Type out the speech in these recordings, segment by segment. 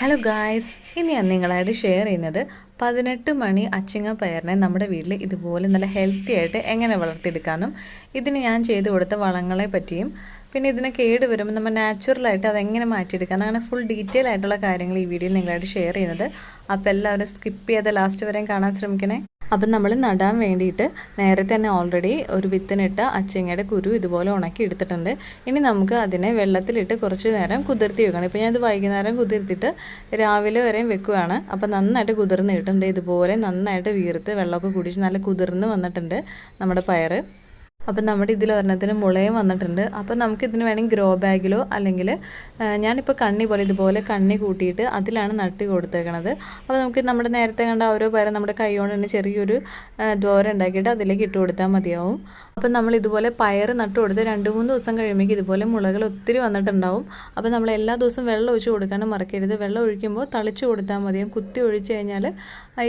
Hello guys ഇനി ഞാൻ നിങ്ങളായിട്ട് ഷെയർ ചെയ്യുന്നത് പതിനെട്ട് മണി അച്ചിങ്ങ പയറിനെ നമ്മുടെ വീട്ടിൽ ഇതുപോലെ നല്ല ഹെൽത്തി ആയിട്ട് എങ്ങനെ വളർത്തിയെടുക്കാമെന്നും ഇതിന് ഞാൻ ചെയ്തു കൊടുത്ത വളങ്ങളെ പറ്റിയും പിന്നെ ഇതിന് കേട് വരുമ്പോൾ നമ്മൾ നാച്ചുറലായിട്ട് അതെങ്ങനെ മാറ്റിയെടുക്കാം അങ്ങനെ ഫുൾ ഡീറ്റെയിൽ ആയിട്ടുള്ള കാര്യങ്ങൾ ഈ വീഡിയോയിൽ നിങ്ങളായിട്ട് ഷെയർ ചെയ്യുന്നത്. അപ്പോൾ എല്ലാവരും സ്കിപ്പ് ചെയ്യാതെ ലാസ്റ്റ് വരെയും കാണാൻ ശ്രമിക്കണേ. അപ്പം നമ്മൾ നടാൻ വേണ്ടിയിട്ട് നേരത്തെ തന്നെ ഓൾറെഡി ഒരു വിത്തിനിട്ട് അച്ചങ്ങയുടെ കുരു ഇതുപോലെ ഉണക്കി എടുത്തിട്ടുണ്ട്. ഇനി നമുക്ക് അതിനെ വെള്ളത്തിലിട്ട് കുറച്ച് നേരം കുതിർത്തി വെക്കണം. ഇപ്പോൾ ഞാനത് വൈകുന്നേരം കുതിർത്തിട്ട് രാവിലെ വരെയും വെക്കുകയാണ് അപ്പോൾ നന്നായിട്ട് കുതിർന്ന് കിട്ടും. ഇതുപോലെ നന്നായിട്ട് വീർത്ത് വെള്ളമൊക്കെ കുടിച്ച് നല്ല കുതിർന്ന് വന്നിട്ടുണ്ട് നമ്മുടെ പയറ്. അപ്പം നമ്മുടെ ഇതിൽ ഒരെണ്ണത്തിന് മുളയും വന്നിട്ടുണ്ട്. അപ്പം നമുക്കിതിന് വേണമെങ്കിൽ ഗ്രോ ബാഗിലോ അല്ലെങ്കിൽ ഞാനിപ്പോൾ കണ്ണി പോലെ ഇതുപോലെ കണ്ണി കൂട്ടിയിട്ട് അതിലാണ് നട്ടി കൊടുത്തേക്കണത്. അപ്പോൾ നമുക്ക് നമ്മുടെ നേരത്തെ കണ്ട ഓരോ പേരെ നമ്മുടെ കൈ കൊണ്ട് തന്നെ ചെറിയൊരു ദ്വാരം ഉണ്ടാക്കിയിട്ട് അതിലേക്ക് ഇട്ട് കൊടുത്താൽ മതിയാവും. അപ്പം നമ്മൾ ഇതുപോലെ പയർ നട്ട് കൊടുത്ത് രണ്ട് മൂന്ന് ദിവസം കഴിയുമ്പോൾ ഇതുപോലെ മുളകൾ ഒത്തിരി വന്നിട്ടുണ്ടാവും. അപ്പോൾ നമ്മൾ എല്ലാ ദിവസവും വെള്ളം ഒഴിച്ച് കൊടുക്കാനും മറക്കരുത്. വെള്ളം ഒഴിക്കുമ്പോൾ തളിച്ച് കൊടുത്താൽ മതിയാവും. കുത്തി ഒഴിച്ച് കഴിഞ്ഞാൽ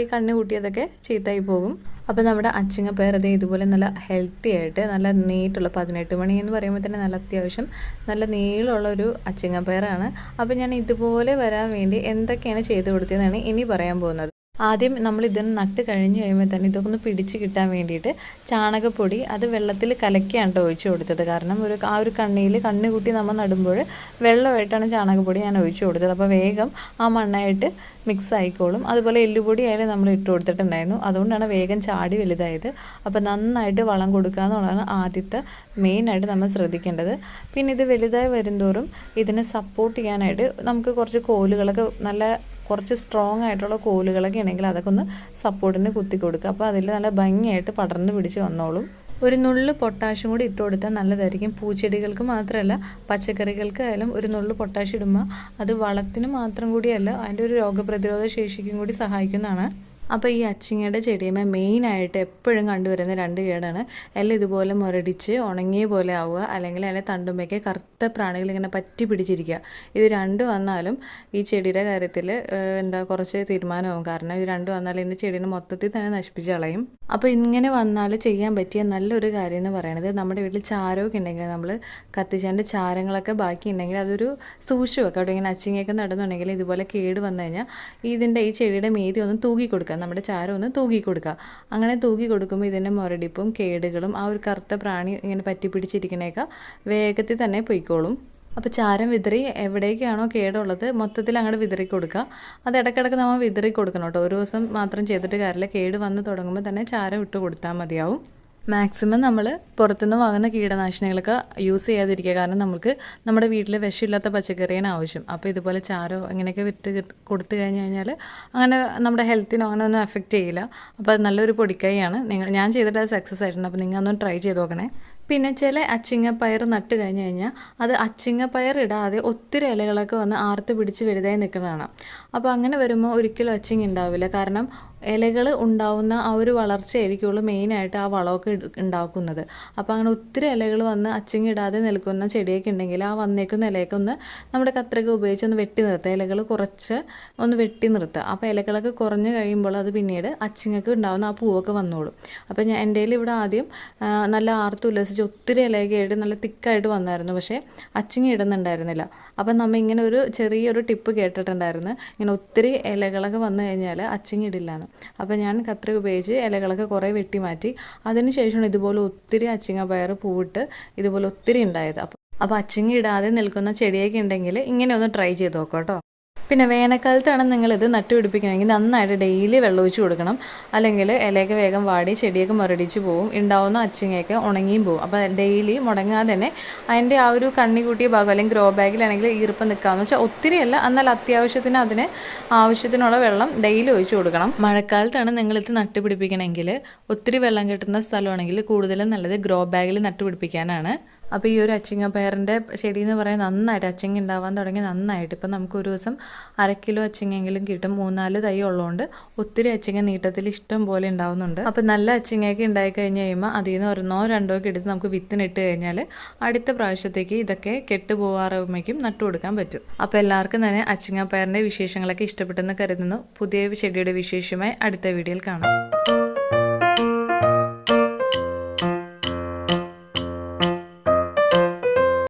ഈ കണ്ണി കൂട്ടിയതൊക്കെ ചീത്തായി പോകും. അപ്പോൾ നമ്മുടെ അച്ചിങ്ങപ്പയർ അത് ഇതുപോലെ നല്ല ഹെൽത്തി ആയിട്ട് നല്ല നീട്ടുള്ള പതിനെട്ട് മണി എന്ന് പറയുമ്പോൾ തന്നെ നല്ല അത്യാവശ്യം നല്ല നീളമുള്ള ഒരു അച്ചിങ്ങപ്പയറാണ് അപ്പോൾ ഞാൻ ഇതുപോലെ വരാൻ വേണ്ടി എന്തൊക്കെയാണ് ചെയ്ത് കൊടുത്തതെന്നാണ് ഇനി പറയാൻ പോകുന്നത്. ആദ്യം നമ്മൾ ഇതിന് നട്ട് കഴിഞ്ഞ് കഴിയുമ്പോൾ തന്നെ ഇതൊക്കെ ഒന്ന് പിടിച്ച് കിട്ടാൻ വേണ്ടിയിട്ട് ചാണകപ്പൊടി അത് വെള്ളത്തിൽ കലക്കിയാണ് ഒഴിച്ചു കൊടുത്തത്. കാരണം ഒരു ആ ഒരു കണ്ണിയിൽ കണ്ണ് കൂട്ടി നമ്മൾ നടുമ്പോൾ വെള്ളമായിട്ടാണ് ചാണകപ്പൊടി ഞാൻ ഒഴിച്ചു കൊടുത്തത്. അപ്പോൾ വേഗം ആ മണ്ണായിട്ട് മിക്സ് ആയിക്കോളും. അതുപോലെ എല്ലുപൊടി ആയാലും നമ്മൾ ഇട്ട് കൊടുത്തിട്ടുണ്ടായിരുന്നു. അതുകൊണ്ടാണ് വേഗം ചാടി വലുതായത്. അപ്പോൾ നന്നായിട്ട് വളം കൊടുക്കുക എന്നുള്ളതാണ് ആദ്യത്തെ മെയിനായിട്ട് നമ്മൾ ശ്രദ്ധിക്കേണ്ടത്. പിന്നെ ഇത് വലുതായി വരുന്തോറും ഇതിനെ സപ്പോർട്ട് ചെയ്യാനായിട്ട് നമുക്ക് കുറച്ച് കോലുകളൊക്കെ നല്ല കുറച്ച് സ്ട്രോങ് ആയിട്ടുള്ള കോലുകളൊക്കെ ഉണ്ടെങ്കിൽ അതൊക്കെ ഒന്ന് സപ്പോർട്ടിന് കുത്തി കൊടുക്കുക. അപ്പോൾ അതിൽ നല്ല ഭംഗിയായിട്ട് പടർന്ന് പിടിച്ച് വന്നോളും. ഒരു നുള്ളു പൊട്ടാഷ്യം കൂടി ഇട്ട് കൊടുത്താൽ നല്ലതായിരിക്കും. പൂച്ചെടികൾക്ക് മാത്രമല്ല പച്ചക്കറികൾക്കായാലും ഒരു നുള്ളു പൊട്ടാഷ്യം ഇടുമ്പോൾ അത് വളത്തിന് മാത്രം കൂടിയല്ല അതിന്റെ ഒരു രോഗപ്രതിരോധ ശേഷിക്കും കൂടി സഹായിക്കുന്നതാണ്. അപ്പോൾ ഈ അച്ചിങ്ങയുടെ ചെടിയുമേ മെയിനായിട്ട് എപ്പോഴും കണ്ടുവരുന്ന രണ്ട് കേടാണ്. എല്ലാം ഇതുപോലെ മുരടിച്ച് ഉണങ്ങിയ പോലെ ആവുക അല്ലെങ്കിൽ അതിന്റെ തണ്ടുമ്പയ്ക്ക് കറുത്ത പ്രാണികൾ ഇങ്ങനെ പറ്റി പിടിച്ചിരിക്കുക. ഇത് രണ്ടും വന്നാലും ഈ ചെടിയുടെ കാര്യത്തിൽ എന്താ കുറച്ച് തീരുമാനമാവും. കാരണം ഇത് രണ്ടും വന്നാൽ ഇതിന്റെ ചെടീനെ മൊത്തത്തിൽ തന്നെ നശിപ്പിച്ച് കളയും. അപ്പോൾ ഇങ്ങനെ വന്നാൽ ചെയ്യാൻ പറ്റിയ നല്ലൊരു കാര്യം എന്ന് പറയുന്നത് നമ്മുടെ വീട്ടിൽ ചാരമൊക്കെ ഉണ്ടെങ്കിൽ നമ്മൾ കത്തിച്ചതിന്റെ ചാരങ്ങളൊക്കെ ബാക്കി ഉണ്ടെങ്കിൽ അതൊരു സൂക്ഷിച്ചു വെക്കാം അവിടെ ഇങ്ങനെ അച്ചിങ്ങയൊക്കെ നടന്നുണ്ടെങ്കിൽ ഇതുപോലെ കേട് വന്നു കഴിഞ്ഞാൽ ഇതിന്റെ ഈ ചെടിയുടെ മീതി ഒന്ന് തൂക്കി കൊടുക്കുക നമ്മുടെ ചാരം ഒന്ന് തൂക്കി കൊടുക്കുക അങ്ങനെ തൂക്കി കൊടുക്കുമ്പോൾ ഇതിന്റെ മുരടിപ്പും കേടുകളും ആ ഒരു കറുത്ത പ്രാണി ഇങ്ങനെ പറ്റി പിടിച്ചിരിക്കണേക്ക വേഗത്തിൽ തന്നെ പൊയ്ക്കോളും. അപ്പോൾ ചാരം വിതറി എവിടേക്കാണോ കേടുള്ളത് മൊത്തത്തിൽ അങ്ങോട്ട് വിതറി കൊടുക്കുക അത് ഇടയ്ക്കിടയ്ക്ക് നമ്മൾ വിതറി കൊടുക്കണം കേട്ടോ. ഒരു ദിവസം മാത്രം ചെയ്തിട്ട് കാര്യമില്ല. കേട് വന്ന് തുടങ്ങുമ്പോൾ തന്നെ ചാരം ഇട്ട് കൊടുത്താൽ മതിയാവും. മാക്സിമം നമ്മൾ പുറത്തുനിന്ന് വാങ്ങുന്ന കീടനാശിനികളൊക്കെ യൂസ് ചെയ്യാതിരിക്കുക. കാരണം നമുക്ക് നമ്മുടെ വീട്ടിൽ വിഷമില്ലാത്ത പച്ചക്കറിയാണ് ആവശ്യം. അപ്പോൾ ഇതുപോലെ ചാരോ അങ്ങനെയൊക്കെ വിട്ട് കൊടുത്തു കഴിഞ്ഞ് കഴിഞ്ഞാൽ അങ്ങനെ നമ്മുടെ ഹെൽത്തിനോ അങ്ങനെ ഒന്നും എഫക്റ്റ് ചെയ്യില്ല. അപ്പോൾ അത് നല്ലൊരു പൊടിക്കൈയാണ്. നിങ്ങൾ ഞാൻ ചെയ്തിട്ട് അത് സക്സസ് ആയിട്ടുണ്ട്. അപ്പോൾ നിങ്ങൾ ഒന്ന് ട്രൈ ചെയ്ത് നോക്കണേ. പിന്നെ ചില അച്ചിങ്ങപ്പയർ നട്ട് കഴിഞ്ഞ് കഴിഞ്ഞാൽ അത് അച്ചിങ്ങപ്പയർ ഇടാതെ ഒത്തിരി ഇലകളൊക്കെ വന്ന് ആർത്ത് പിടിച്ച് വലുതായി നിൽക്കുന്നതാണ്. അപ്പോൾ അങ്ങനെ വരുമ്പോൾ ഒരിക്കലും അച്ചിങ് ഉണ്ടാവില്ല. കാരണം ഇലകൾ ഉണ്ടാവുന്ന ആ ഒരു വളർച്ചയായിരിക്കുള്ളൂ മെയിനായിട്ട് ആ വളമൊക്കെ ഉണ്ടാക്കുന്നത്. അപ്പോൾ അങ്ങനെ ഒത്തിരി ഇലകൾ വന്ന് അച്ചിങ് ഇടാതെ നിൽക്കുന്ന ചെടിയൊക്കെ ഉണ്ടെങ്കിൽ ആ വന്നേക്കുന്ന ഇലയൊക്കെ ഒന്ന് നമ്മുടെ കത്രയൊക്കെ ഉപയോഗിച്ച് ഒന്ന് വെട്ടി നിർത്തുക. ഇലകൾ കുറച്ച് ഒന്ന് വെട്ടി നിർത്തുക. അപ്പോൾ ഇലകളൊക്കെ കുറഞ്ഞ് കഴിയുമ്പോൾ അത് പിന്നീട് അച്ചിങ്ങൊക്കെ ഉണ്ടാവുന്ന ആ പൂവൊക്കെ വന്നോളും. അപ്പോൾ ഞാൻ എന്റെ ഇവിടെ ആദ്യം നല്ല ആർത്ത് ഉല്ലസിച്ച് ഒത്തിരി ഇലയൊക്കെ ആയിട്ട് നല്ല തിക്കായിട്ട് വന്നായിരുന്നു. പക്ഷേ അച്ചിങ്ങി ഇടുന്നുണ്ടായിരുന്നില്ല. അപ്പം നമ്മൾ ഇങ്ങനെ ഒരു ചെറിയൊരു ടിപ്പ് കേട്ടിട്ടുണ്ടായിരുന്നു. ഇങ്ങനെ ഒത്തിരി ഇലകളൊക്കെ വന്നു കഴിഞ്ഞാൽ അച്ചിങ്ങി ഇടില്ലാന്ന്. അപ്പം ഞാൻ കത്ര ഉപയോഗിച്ച് ഇലകളൊക്കെ കുറേ വെട്ടി മാറ്റി. അതിന് ശേഷമാണ് ഇതുപോലെ ഒത്തിരി അച്ചിങ്ങ പയർ പൂവിട്ട് ഇതുപോലെ ഒത്തിരി ഉണ്ടായത്. അപ്പോൾ അപ്പോൾ അച്ചിങ്ങി ഇടാതെ നിൽക്കുന്ന ചെടിയൊക്കെ ഉണ്ടെങ്കിൽ ഇങ്ങനെ ഒന്ന് ട്രൈ ചെയ്ത് നോക്കാം കേട്ടോ. പിന്നെ വേനൽക്കാലത്താണ് നിങ്ങളിത് നട്ടുപിടിപ്പിക്കണമെങ്കിൽ നന്നായിട്ട് ഡെയിലി വെള്ളം ഒഴിച്ച് കൊടുക്കണം. അല്ലെങ്കിൽ ഇലയൊക്കെ വേഗം വാടി ചെടിയൊക്കെ മുരടിച്ച് പോവും. ഉണ്ടാവുന്ന അച്ചിങ്ങയൊക്കെ ഉണങ്ങിയും പോവും. അപ്പോൾ ഡെയിലി മുടങ്ങാതെ തന്നെ അതിന്റെ ആ ഒരു കണ്ണി കൂട്ടിയ ഭാഗം അല്ലെങ്കിൽ ഗ്രോ ബാഗിലാണെങ്കിൽ ഈർപ്പം നിൽക്കാമെന്ന് വെച്ചാൽ ഒത്തിരിയല്ല. എന്നാൽ അത്യാവശ്യത്തിന് അതിന് ആവശ്യത്തിനുള്ള വെള്ളം ഡെയിലി ഒഴിച്ചു കൊടുക്കണം. മഴക്കാലത്താണ് നിങ്ങളിത് നട്ടുപിടിപ്പിക്കണമെങ്കിൽ ഒത്തിരി വെള്ളം കിട്ടുന്ന സ്ഥലമാണെങ്കിൽ കൂടുതലും നല്ലത് ഗ്രോ ബാഗിൽ നട്ടുപിടിപ്പിക്കാനാണ്. അപ്പോൾ ഈ ഒരു അച്ചിങ്ങ പയറിന്റെ ചെടി എന്ന് പറയാൻ നന്നായിട്ട് അച്ചിങ്ങ ഉണ്ടാവാൻ തുടങ്ങി നന്നായിട്ട്. ഇപ്പം നമുക്ക് ഒരു ദിവസം അര കിലോ അച്ചിങ്ങെങ്കിലും കിട്ടും. മൂന്നാൽ തൈ ഉള്ളതുകൊണ്ട് ഒത്തിരി അച്ചിങ്ങ നീട്ടത്തിൽ ഇഷ്ടം പോലെ ഉണ്ടാവുന്നുണ്ട് അപ്പോൾ നല്ല അച്ചിങ്ങയൊക്കെ ഉണ്ടായി കഴിഞ്ഞ് കഴിയുമ്പോൾ അതിൽ നിന്ന് ഒരെണ്ണോ രണ്ടോ ഒക്കെ എടുത്ത് നമുക്ക് വിത്തിനിട്ട് കഴിഞ്ഞാൽ അടുത്ത പ്രാവശ്യത്തേക്ക് ഇതൊക്കെ കെട്ടുപോകാറാകുമ്പോഴേക്കും നട്ടു കൊടുക്കാൻ പറ്റും. അപ്പോൾ എല്ലാവർക്കും തന്നെ അച്ചിങ്ങ പയറിന്റെ വിശേഷങ്ങളൊക്കെ ഇഷ്ടപ്പെട്ടെന്ന് കരുതുന്നു. പുതിയ ചെടിയുടെ വിശേഷമായി അടുത്ത വീഡിയോയിൽ കാണാം.